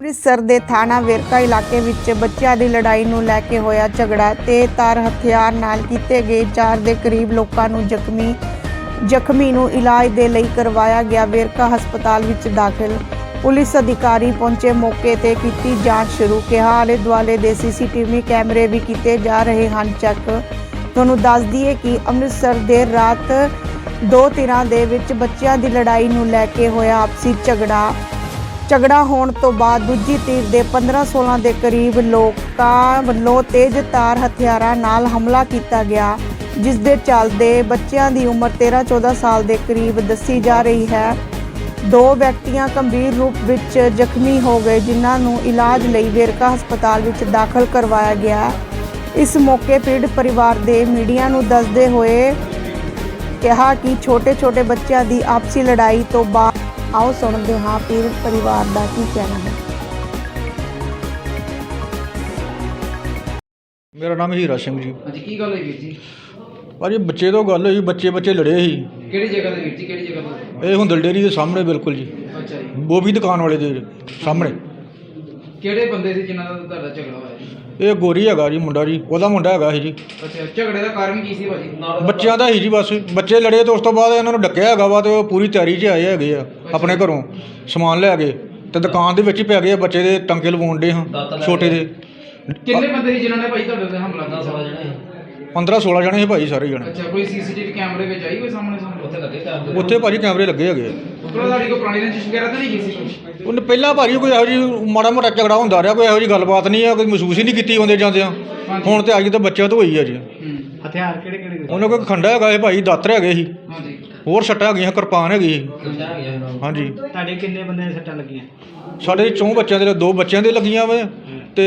ਅੰਮ੍ਰਿਤਸਰ ਦੇ ਥਾਣਾ ਵੇਰਕਾ ਇਲਾਕੇ ਵਿੱਚ ਬੱਚਿਆਂ ਦੀ ਲੜਾਈ ਨੂੰ ਲੈ ਕੇ ਹੋਇਆ ਝਗੜਾ ਤੇ ਤਾਰ ਹਥਿਆਰ ਨਾਲ ਕੀਤੇ ਗਏ ਚਾਰ ਦੇ ਕਰੀਬ ਲੋਕਾਂ ਨੂੰ ਜ਼ਖਮੀ ਜ਼ਖਮੀ ਨੂੰ ਇਲਾਜ ਦੇ ਲਈ ਕਰਵਾਇਆ ਗਿਆ। ਵੇਰਕਾ ਹਸਪਤਾਲ ਵਿੱਚ ਦਾਖਲ ਪੁਲਿਸ ਅਧਿਕਾਰੀ ਪਹੁੰਚੇ ਮੌਕੇ ਤੇ ਕੀਤੀ ਜਾਂਚ ਸ਼ੁਰੂ। ਕਿਹਾ, ਆਲੇ ਦੁਆਲੇ ਦੇ ਸੀਸੀਟੀਵੀ ਕੈਮਰੇ ਵੀ ਕੀਤੇ ਜਾ ਰਹੇ ਹਨ। ਚੈੱਕ ਤੁਹਾਨੂੰ ਦੱਸ ਦਈਏ ਕਿ ਅੰਮ੍ਰਿਤਸਰ ਦੇ ਰਾਤ ਦੋ ਧਿਰਾਂ ਦੇ ਵਿੱਚ ਬੱਚਿਆਂ ਦੀ ਲੜਾਈ ਨੂੰ ਲੈ ਕੇ ਹੋਇਆ ਆਪਸੀ ਝਗੜਾ। ਝਗੜਾ ਹੋਣ ਤੋਂ ਬਾਅਦ ਦੂਜੀ ਧਿਰ ਦੇ 15-16 ਦੇ ਕਰੀਬ ਲੋਕਾਂ ਵੱਲੋਂ ਤੇਜ਼ ਤਾਰ ਹਥਿਆਰਾਂ ਨਾਲ ਹਮਲਾ ਕੀਤਾ ਗਿਆ, ਜਿਸ ਦੇ ਚੱਲਦੇ ਬੱਚਿਆਂ ਦੀ ਉਮਰ 13-14 ਸਾਲ ਦੇ ਕਰੀਬ ਦੱਸੀ ਜਾ ਰਹੀ ਹੈ। ਦੋ ਵਿਅਕਤੀਆਂ ਗੰਭੀਰ ਰੂਪ ਵਿੱਚ ਜ਼ਖਮੀ ਹੋ ਗਏ, ਜਿਨ੍ਹਾਂ ਨੂੰ ਇਲਾਜ ਲਈ ਵੇਰਕਾ ਹਸਪਤਾਲ ਵਿੱਚ ਦਾਖਲ ਕਰਵਾਇਆ ਗਿਆ। ਇਸ ਮੌਕੇ ਪੀੜਤ ਪਰਿਵਾਰ ਦੇ ਮੀਡੀਆ ਨੂੰ ਦੱਸਦੇ ਹੋਏ ਕਿਹਾ ਕਿ ਛੋਟੇ-ਛੋਟੇ ਬੱਚਿਆਂ ਦੀ ਆਪਸੀ ਲੜਾਈ ਤੋਂ ਬਾਅਦ ਆਓ ਸੁਣਦੇ ਹਾਂ ਪੀੜਤ ਪਰਿਵਾਰ ਦਾ ਕੀ ਕਹਿਣਾ ਹੈ। ਮੇਰਾ ਨਾਮ ਹੀਰਾ ਸਿੰਘ ਜੀ। ਹਾਂਜੀ ਕੀ ਗੱਲ ਹੋਈ ਵੀਰ ਜੀ? ਭਾਜੀ ਬੱਚੇ ਤੋਂ ਗੱਲ ਹੋਈ ਬੱਚੇ ਬੱਚੇ ਲੜੇ ਸੀ। ਕਿਹੜੀ ਜਗ੍ਹਾ ਤੇ ਵੀਰ ਜੀ ਕਿਹੜੀ ਜਗ੍ਹਾ ਤੇ? ਇਹ ਹੁੰਦਲ ਡੇਰੀ ਦੇ ਸਾਹਮਣੇ ਬਿਲਕੁਲ ਜੀ। ਅੱਛਾ ਜੀ। ਬੋਬੀ ਦੁਕਾਨ ਵਾਲੇ ਦੇ ਸਾਹਮਣੇ। ਕਿਹੜੇ ਬੰਦੇ ਸੀ ਜਿਨ੍ਹਾਂ ਦਾ ਤੁਹਾਡਾ ਝਗੜਾ ਹੋਇਆ ਜੀ? ਇਹ ਗੋਰੀ ਹੈਗਾ ਜੀ ਮੁੰਡਾ ਜੀ ਉਹਦਾ ਮੁੰਡਾ ਹੈਗਾ ਸੀ ਜੀ। ਅੱਛਾ ਝਗੜੇ ਦਾ ਕਾਰਨ ਕੀ ਸੀ ਭਾਜੀ? ਬੱਚਿਆਂ ਦਾ ਹੀ ਜੀ ਬਸ ਬੱਚੇ ਲੜੇ ਤੇ ਉਸ ਤੋਂ ਬਾਅਦ ਇਹਨਾਂ ਨੂੰ ਡੱਕਿਆ ਹੈਗਾ ਵਾ ਤੇ ਉਹ ਪੂਰੀ ਤਿਆਰੀ 'ਚ ਆਏ ਹੈਗੇ ਆ ਆਪਣੇ ਘਰੋਂ ਸਮਾਨ ਲੈ ਕੇ ਤੇ ਦੁਕਾਨ ਦੇ ਵਿੱਚ ਹੀ ਪੈ ਗਏ ਆ ਬੱਚੇ ਦੇ ਟੰਕੇ ਲਵਾਉਣ ਦੇ ਹਾਂ ਛੋਟੇ ਦੇ। ਕਿੰਨੇ ਬੰਦੇ ਸੀ ਜਿਨ੍ਹਾਂ ਨੇ ਭਾਈ ਤੁਹਾਡੇ ਤੇ ਹਮਲਾ ਕੀਤਾ? 15 16 ਜਣੇ। ਸੀ ਭਾਈ ਸਾਰੇ ਜਣੇ। ਅੱਛਾ ਕੋਈ ਸੀਸੀਟੀਵੀ ਕੈਮਰੇ ਵਿੱਚ ਆਈ ਕੋਈ ਸਾਹਮਣੇ ਸਾਹਮਣੇ ਉੱਥੇ ਲੱਗੇ ਉੱਥੇ ਭਾਜੀ ਕੈਮਰੇ ਲੱਗੇ ਹੈਗੇ ਆ। ਤੁਹਾਡੀ ਕੋਈ ਪੁਰਾਣੀ ਰੰਜਿਸ਼ ਵਗੈਰਾ ਤਾਂ ਨਹੀਂ ਕੀਤੀ ਸੀ ਉਹਨੇ ਪਹਿਲਾਂ ਭਾਜੀ ਕੋਈ ਇਹੋ ਜਿਹੀ ਮਾੜਾ ਮੋਟਾ ਝਗੜਾ ਹੁੰਦਾ ਰਿਹਾ ਕੋਈ ਇਹੋ ਜਿਹੀ ਗੱਲਬਾਤ ਨਹੀਂ ਆ ਕੋਈ ਮਹਿਸੂਸ ਹੀ ਨਹੀਂ ਕੀਤੀ ਹੁੰਦੇ ਜਾਂਦਿਆਂ। ਹੁਣ ਤੇ ਅੱਜ ਤਾਂ ਬੱਚਿਆਂ ਤੋਂ ਹੋਈ ਆ ਜੀ। ਹੂੰ। ਹਥਿਆਰ ਕਿਹੜੇ ਕਿਹੜੇ ਉਹਨਾਂ ਕੋਲ ਖੰਡਾ ਹੈਗਾ ਇਹ ਭਾਈ ਦਾਤਰ ਹੈਗੇ ਸੀ। ਹਾਂਜੀ। ਹੋਰ ਸੱਟਾਂ ਹੈਗੀਆਂ ਕਿਰਪਾਨ ਹੈਗੀ ਸੀ ਹਾਂਜੀ। ਤੁਹਾਡੇ ਕਿੰਨੇ ਬੰਦੇ ਦੇ ਸੱਟਾਂ ਲੱਗੀਆਂ? ਸਾਡੇ ਚੌਂ ਬੱਚਿਆਂ ਦੇ ਦੋ ਬੱਚਿਆਂ ਦੇ ਲੱਗੀਆਂ ਵੇ। ਤੇ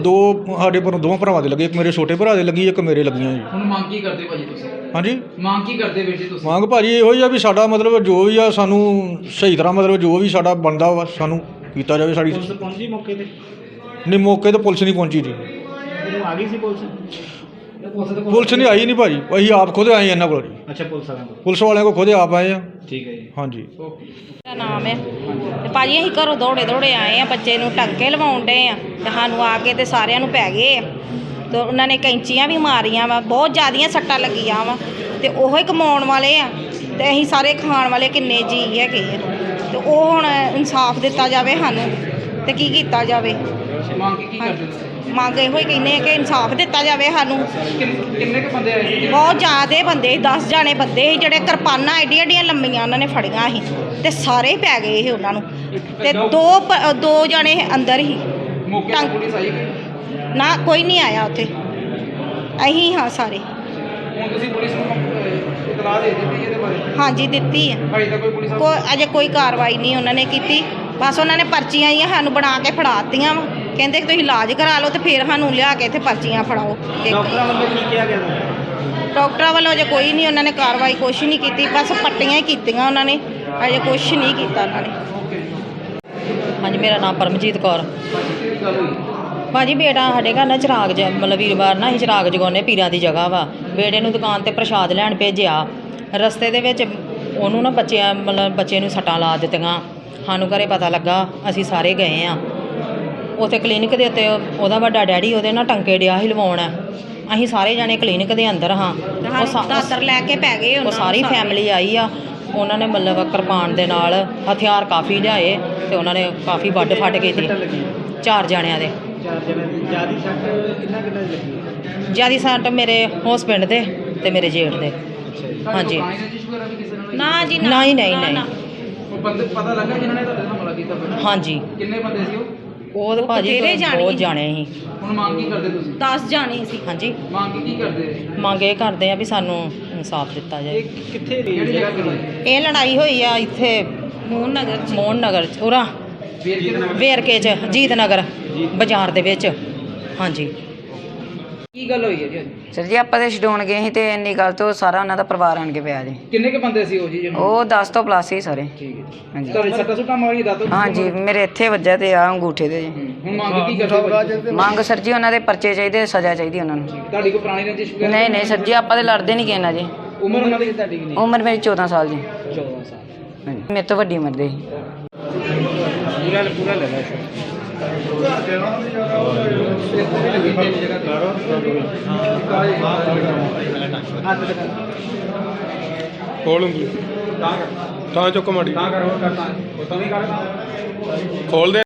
ਦੋ ਸਾਡੇ ਪਰ ਦੋਵਾਂ ਭਰਾਵਾਂ ਦੇ ਲੱਗੇ ਇੱਕ ਮੇਰੇ ਛੋਟੇ ਭਰਾ ਦੇ ਲੱਗੀ ਇੱਕ ਮੇਰੇ ਲੱਗੀਆਂ ਜੀ। ਹੁਣ ਮੰਗ ਕੀ ਕਰਦੇ ਭਾਜੀ ਤੁਸੀਂ? ਹਾਂਜੀ? ਮੰਗ ਕੀ ਕਰਦੇ ਵੀਰ ਜੀ ਤੁਸੀਂ? ਮੰਗ ਭਾਜੀ ਇਹੋ ਹੀ ਆ ਵੀ ਸਾਡਾ ਮਤਲਬ ਜੋ ਵੀ ਆ ਸਾਨੂੰ ਸਹੀ ਤਰ੍ਹਾਂ ਮਤਲਬ ਜੋ ਵੀ ਸਾਡਾ ਬਣਦਾ ਵਾ ਸਾਨੂੰ ਕੀਤਾ ਜਾਵੇ ਸਾਡੀ ਪੁਲਿਸ ਪਹੁੰਚੀ ਮੌਕੇ ਤੇ? ਨਹੀਂ ਮੌਕੇ ਤੇ ਪੁਲਿਸ ਨਹੀਂ ਪਹੁੰਚੀ ਜੀ। ਆ ਗਈ ਸੀ ਪੁਲਿਸ? ਪੁਲਿਸ ਨਹੀਂ ਆਈ ਨਹੀਂ ਭਾਜੀ। ਅਸੀਂ ਆਪ ਖੁਦ ਆਏ ਇਹਨਾਂ ਕੋਲ ਜੀ। ਅੱਛਾ ਪੁਲਿਸ ਵਾਲਿਆਂ ਕੋਲ। ਪੁਲਿਸ ਵਾਲਿਆਂ ਕੋਲ ਖੁਦ ਆਪ ਆਏ ਆ। ਠੀਕ ਹੈ ਜੀ। ਹਾਂਜੀ। ਓਕੇ ਦਾ ਨਾਮ ਹੈ। ਤੇ ਭਾਜੀ ਅਸੀਂ ਘਰੋਂ ਦੌੜੇ ਦੌੜੇ ਆਏ ਆ ਬੱਚੇ ਨੂੰ ਟੰਕੇ ਲਵਾਉਣ ਡੇ ਆ। ਤੇ ਸਾਨੂੰ ਆ ਕੇ ਤੇ ਸਾਰਿਆਂ ਨੂੰ ਪੈ ਗਏ ਆ। ਤੇ ਉਹਨਾਂ ਨੇ ਕੈਂਚੀਆਂ ਵੀ ਮਾਰੀਆਂ ਵਾ ਬਹੁਤ ਜ਼ਿਆਦੀਆਂ ਸੱਟਾਂ ਲੱਗੀਆਂ ਵਾ। ਤੇ ਉਹੋ ਹੀ ਕਮਾਉਣ ਵਾਲੇ ਆ। ਤੇ ਅਸੀਂ ਸਾਰੇ ਖਾਣ ਵਾਲੇ ਕਿੰਨੇ ਜੀ ਹੈਗੇ ਆ। ਤੇ ਉਹ ਹੁਣ ਇਨਸਾਫ ਦਿੱਤਾ ਜਾਵੇ ਸਾਨੂੰ। ਤੇ ਕੀ ਕੀਤਾ ਜਾਵੇ। ਮੰਗ ਕੀ ਕਰਦੇ ਤੁਸੀਂ? ਮੰਗ ਇਹੋ ਹੀ ਕਹਿੰਦੇ ਆ ਕਿ ਇਨਸਾਫ ਦਿੱਤਾ ਜਾਵੇ ਸਾਨੂੰ। ਕਿੰਨ- ਕਿੰਨੇ ਕੁ ਬੰਦੇ ਆਏ ਸੀ? ਬਹੁਤ ਜ਼ਿਆਦੇ ਬੰਦੇ 10 ਜਾਣੇ ਬੰਦੇ ਸੀ ਜਿਹੜੇ ਕਿਰਪਾਨਾਂ ਐਡੀਆਂ ਐਡੀਆਂ ਲੰਮੀਆਂ ਉਹਨਾਂ ਨੇ ਫੜੀਆਂ ਸੀ ਤੇ ਸਾਰੇ ਹੀ ਪੈ ਗਏ ਸੀ ਉਹਨਾਂ ਨੂੰ। ਤੇ ਦੋ ਪ- ਦੋ ਜਾਣੇ ਅੰਦਰ ਹੀ ਮੌਕੇ ਤੇ ਟੰਗ- ਪੁਲਿਸ ਆਈ ਕਿ? ਨਾ ਕੋਈ ਨਹੀਂ ਆਇਆ ਉੱਥੇ। ਅਸੀਂ ਹਾਂ ਸਾਰੇ। ਹੁਣ ਤੁਸੀਂ ਪੁਲਿਸ ਨੂੰ ਅਹ, ਇਤਲਾਹ ਦੇ ਦਿੱਤੀ ਇਹਦੇ ਬਾਰੇ? ਹਾਂਜੀ ਦਿੱਤੀ ਹੈ ਭਾਈ ਤਾਂ ਕੋਈ ਪੁਲਿਸ ਕੋਈ ਅਜੇ ਕੋਈ ਕਾਰਵਾਈ ਨਹੀਂ ਉਹਨਾਂ ਨੇ ਕੀਤੀ। ਬਸ ਉਹਨਾਂ ਨੇ ਪਰਚੀਆਂ ਹੀ ਸਾਨੂੰ ਬਣਾ ਕੇ ਫੜਾਤੀਆਂ ਵਾ। ਕਹਿੰਦੇ ਕਿ ਤੁਸੀਂ ਇਲਾਜ ਕਰਾ ਲਓ ਤੇ ਫਿਰ ਸਾਨੂੰ ਲਿਆ ਕੇ ਇੱਥੇ ਪਰਚੀਆਂ ਫੜਾਓ। ਤੇ ਡਾਕਟਰਾਂ ਵੱਲੋਂ ਕੀ ਕਿਹਾ ਗਿਆ ਤੁਹਾਨੂੰ? ਡਾਕਟਰਾਂ ਵੱਲੋਂ ਅਜੇ ਕੋਈ ਨਹੀਂ ਉਹਨਾਂ ਨੇ ਕਾਰਵਾਈ ਕੁਛ ਨਹੀਂ ਕੀਤੀ ਬਸ ਪੱਟੀਆਂ ਹੀ ਕੀਤੀਆਂ ਉਹਨਾਂ ਨੇ ਅਜੇ ਕੁਛ ਨਹੀਂ ਕੀਤਾ ਉਹਨਾਂ ਨੇ। ਹਾਂਜੀ ਮੇਰਾ ਨਾਮ ਪਰਮਜੀਤ ਕੌਰ। ਭਾਜੀ ਬੇਟਾ ਸਾਡੇ ਘਰ ਨਾ ਚਿਰਾਗ ਜ ਮਤਲਬ ਵੀਰਵਾਰ ਨਾ ਅਸੀਂ ਚਿਰਾਗ ਜਗਾਉਂਦੇ ਪੀਰਾਂ ਦੀ ਜਗ੍ਹਾ ਵਾ। ਬੇਟੇ ਨੂੰ ਦੁਕਾਨ ਤੇ ਪ੍ਰਸ਼ਾਦ ਲੈਣ ਭੇਜਿਆ। ਰਸਤੇ ਦੇ ਵਿੱਚ ਉਹਨੂੰ ਨਾ ਬੱਚਿਆਂ ਮਤਲਬ ਬੱਚੇ ਨੂੰ ਸੱਟਾਂ ਲਾ ਦਿੱਤੀਆਂ। ਸਾਨੂੰ ਘਰੇ ਪਤਾ ਲੱਗਾ ਅਸੀਂ ਸਾਰੇ ਗਏ ਆ ਉੱਥੇ ਕਲੀਨਿਕ ਦੇ ਉੱਤੇ ਉਹਦਾ ਵੱਡਾ ਡੈਡੀ ਉਹਦੇ ਨਾਲ ਟੰਕੇ ਡਿਆ ਸੀ ਲਵਾਉਣ। ਅਸੀਂ ਸਾਰੇ ਜਾਣੇ ਕਲੀਨਿਕ ਦੇ ਅੰਦਰ ਹਾਂ। ਉਹ ਸਾ- ਦਾਤਰ ਲੈ ਕੇ ਪੈ ਗਏ ਉਹ ਉਹਨਾਂ ਸਾਰੀ ਫੈਮਿਲੀ ਆਈ ਆ। ਉਹਨਾਂ ਨੇ ਮਤਲਬ ਕਿਰਪਾਨ ਦੇ ਨਾਲ ਹਥਿਆਰ ਕਾਫੀ ਲਿਆਏ ਤੇ ਉਹਨਾਂ ਨੇ ਕਾਫੀ ਵੱਢ ਫੱਟ ਕੀਤੀ ਚਾਰ ਜਣਿਆਂ ਦੇ। ਚਾਰ ਜਣੇ ਦੀ ਜਿਆਦੀ ਸੱਟ ਕਿੰਨਾ ਕਿੰਨਾ ਦੀ ਲੱਗੀ? ਜਿਆਦੀ ਸੱਟ ਮੇਰੇ ਹਸਬੈਂਡ ਦੇ ਤੇ ਮੇਰੇ ਜੇਠ ਦੇ। ਹਾਂਜੀ। ਨਾ ਜੀ ਨਹੀਂ ਨਹੀਂ ਨਹੀਂ। ਉਹ ਬੰਦੇ ਪਤਾ ਲੱਗਾ ਜਿਨ੍ਹਾਂ ਨੇ ਤੁਹਾਡੇ ਨਾਲ ਹਮਲਾ ਕੀਤਾ? ਹਾਂਜੀ। ਕਿੰਨੇ ਬੰਦੇ ਸੀ ਉਹ? ਉਹ ਤਾਂ ਭਾਜੀ ਬਥੇਰੇ ਜਾਣੇ ਬਹੁਤ ਸੀ। ਜਾਣੇ ਸੀ। ਹੁਣ ਮੰਗ ਕੀ ਕਰਦੇ ਤੁਸੀਂ? 10 ਜਾਣੇ ਸੀ। ਹਾਂਜੀ। ਮੰਗ ਕੀ ਕਰਦੇ? ਮੰਗ ਇਹ ਕਰਦੇ ਆ ਵੀ ਸਾਨੂੰ ਇਨਸਾਫ ਦਿੱਤਾ ਜਾਏ। ਇਹ ਕਿੱਥੇ ਕਿਹੜੀ ਜਗ੍ਹਾ ਹੋਈ ਇਹ ਲੜਾਈ ਹੋਈ ਆ ਇੱਥੇ ਮੋਹਨ ਨਗਰ ਚ। ਮੋਹਨ ਨਗਰ ਚ ਉਰਾ। ਵੇਰ ਵੇਰਕੇ ਚ ਜੀਤ ਨਗਰ। ਬਾਜ਼ਾਰ ਦੇ ਵਿੱਚ। ਹਾਂਜੀ। ਕੀ ਗੱਲ ਹੋਈ ਹੈ ਜੀ ਅੱਜ? ਸਰ ਜੀ ਆਪਾਂ ਤੇ ਛਡਾਉਣ ਗਏ ਸੀ ਤੇ ਇੰਨੀ ਗੱਲ ਤੋਂ ਸਾਰਾ ਉਹਨਾਂ ਦਾ ਪਰਿਵਾਰ ਆਣ ਕੇ ਪਿਆ ਜੀ। ਕਿੰਨੇ ਕ ਬੰਦੇ ਸੀ ਉਹ ਜੀ ਜਿਹਨੂੰ? ਉਹ 10 ਤੋਂ ਪਲੱਸ ਹੀ ਸਾਰੇ। ਠੀਕ ਹੈ ਜੀ। ਹਾਂਜੀ। ਤੁਹਾਡੇ ਸੱਟਾ ਸੁੱਟਾਂ ਮਾਰੀ ਦੱਸੋ ਹਾਂਜੀ ਮੇਰੇ ਇੱਥੇ ਵੱਜਾ ਤੇ ਆ ਅੰਗੂਠੇ ਤੇ ਜੀ। ਹੁਣ ਮੰਗ ਕੀ ਕਰਦੇ ਭਾਈ? ਮੰਗ ਸਰ ਜੀ ਉਹਨਾਂ ਦੇ ਪਰਚੇ ਚਾਹੀਦੇ ਸਜ਼ਾ ਚਾਹੀਦੀ ਉਹਨਾਂ ਨੂੰ। ਤੁਹਾਡੀ ਕੋਈ ਪੁਰਾਣੀ ਰੰਜਿਸ਼ ਵਗੈਰਾ? ਨਹੀਂ ਨਹੀਂ ਸਰ ਜੀ ਆਪਾਂ ਤੇ ਲੜਦੇ ਨਹੀਂ ਕਿਸੇ ਨਾਲ ਜੀ। ਉਮਰ ਉਹਨਾਂ ਦੀ ਤੁਹਾਡੀ ਕਿੰਨੀ? ਉਮਰ ਮੇਰੀ 14 ਸਾਲ ਜੀ। 14 ਸਾਲ। ਹਾਂਜੀ। ਮੇਰੇ ਤੋਂ ਵੱਡੀ ਉਮਰ ਦੇ। ਸੀ ਪੂਰਾ ਪੂਰਾ ਲੈ ਖੋਲ ਉਂਗਲੀ ਤਾਂ ਚੁੱਕ ਮਾੜੀ। ਤਾਂ ਕਰੋ ਕਰਤਾ ਉਹ ਤਾਂ ਵੀ ਕਰ ਖੋਲ ਦੇ